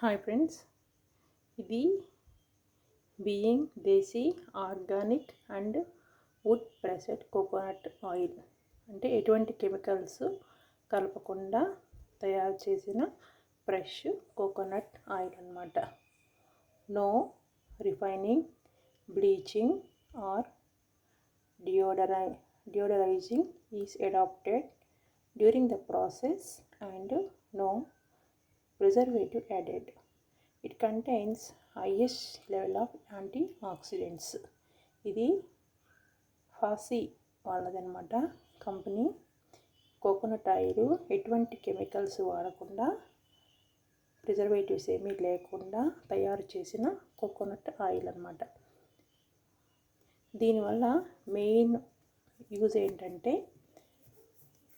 Hi friends. ఇది being desi organic and wood pressed coconut oil. అంటే ఎటువంటి chemicals కలపకుండా తయారు చేసిన ఫ్రెష్ కోకోనట్ ఆయిల్ అనమాట no refining bleaching or డియోడరై deodorizing is adopted during the process and no preservative added it contains highest level of anti oxidants ఇది ఫాసీ వాళ్ళదనమాట company coconut oil ఎటువంటి కెమికల్స్ వాడకుండా ప్రిజర్వేటివ్స్ ఏమీ లేకుండా తయారు చేసిన కోకోనట్ ఆయిల్ అనమాట దీనివల్ల మెయిన్ యూజ్ ఏంటంటే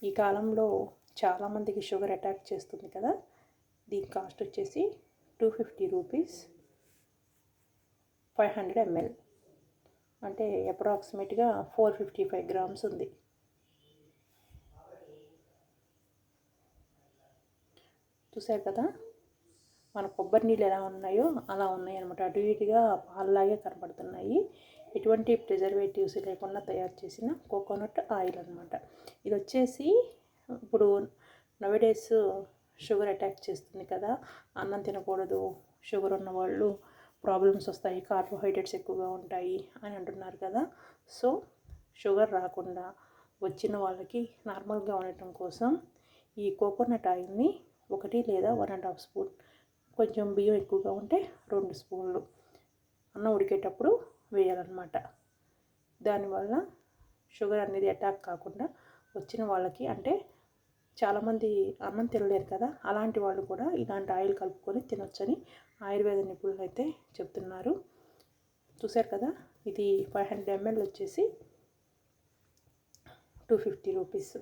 ఈ కాలంలో చాలామందికి షుగర్ అటాక్ చేస్తుంది కదా. దీని కాస్ట్ వచ్చేసి two fifty rupees five hundred ML. అంటే అప్రాక్సిమేట్గా ఫోర్ ఫిఫ్టీ ఫైవ్ గ్రామ్స్ ఉంది. చూసారు కదా? మన కొబ్బరి నీళ్ళు ఎలా ఉన్నాయో అలా ఉన్నాయి అనమాట అటు ఇటుగా పాల్లాగే కనబడుతున్నాయి. ఎటువంటి ప్రిజర్వేటివ్స్ లేకుండా తయారు చేసిన కోకోనట్ ఆయిల్ అనమాట ఇది వచ్చేసి ఇప్పుడు నవడేస్ షుగర్ అటాక్ చేస్తుంది కదా అన్నం తినకూడదు షుగర్ ఉన్న వాళ్ళు ప్రాబ్లమ్స్ వస్తాయి కార్బోహైడ్రేట్స్ ఎక్కువగా ఉంటాయి అని అంటున్నారు కదా. సో షుగర్ రాకుండా వచ్చిన వాళ్ళకి నార్మల్గా ఉండటం కోసం ఈ కోకోనట్ ఆయిల్ని ఒకటి లేదా వన్ అండ్ హాఫ్ స్పూన్ కొంచెం బియ్యం ఎక్కువగా ఉంటే రెండు స్పూన్లు అన్నం ఉడికేటప్పుడు వేయాలన్నమాట. దానివల్ల షుగర్ అనేది అటాక్ కాకుండా వచ్చిన వాళ్ళకి అంటే చాలామంది అన్నం తినలేరు కదా అలాంటి వాళ్ళు కూడా ఇలాంటి ఆయిల్ కలుపుకొని తినొచ్చని ఆయుర్వేద నిపుణులు అయితే చెప్తున్నారు. చూశారు కదా ఇది ఫైవ్ హండ్రెడ్ ఎంఎల్ వచ్చేసి two fifty rupees.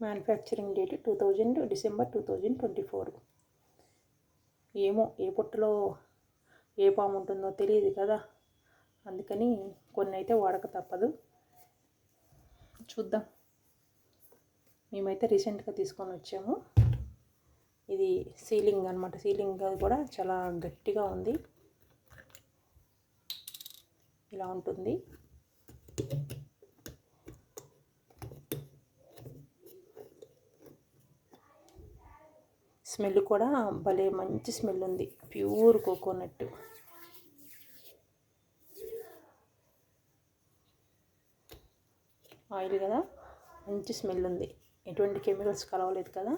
Manufacturing date two thousand December two thousand twenty four. ఏమో ఏ పొట్టులో ఏ పాము ఉంటుందో తెలియదు కదా అందుకని కొన్ని అయితే వాడక తప్పదు. చూద్దాం. మేమైతే రీసెంట్గా తీసుకొని వచ్చాము. ఇది సీలింగ్ అనమాట సీలింగ్ కూడా చాలా గట్టిగా ఉంది. ఇలా ఉంటుంది. స్మెల్ కూడా భలే మంచి స్మెల్ ఉంది. Pure coconut. ఆయిల్ కదా? మంచి స్మెల్ ఉంది. ఎటువంటి కెమికల్స్ కలవలేదు కదా.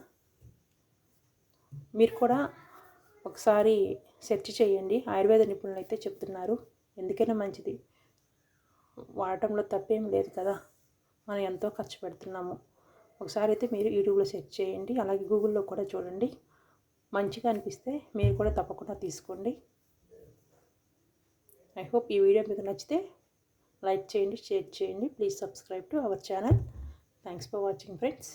మీరు కూడా ఒకసారి సెర్చ్ చేయండి. ఆయుర్వేద నిపుణులు అయితే చెప్తున్నారు. ఎందుకైనా మంచిది. వాడటంలో తప్పేం లేదు కదా. మనం ఎంతో ఖర్చు పెడుతున్నాము. ఒకసారి అయితే మీరు యూట్యూబ్లో సెర్చ్ చేయండి. అలాగే గూగుల్లో కూడా చూడండి. మంచిగా అనిపిస్తే మీరు కూడా తప్పకుండా తీసుకోండి. ఐ హోప్ ఈ వీడియో మీకు నచ్చితే లైక్ చేయండి షేర్ చేయండి. Please subscribe to our channel. Thanks for watching friends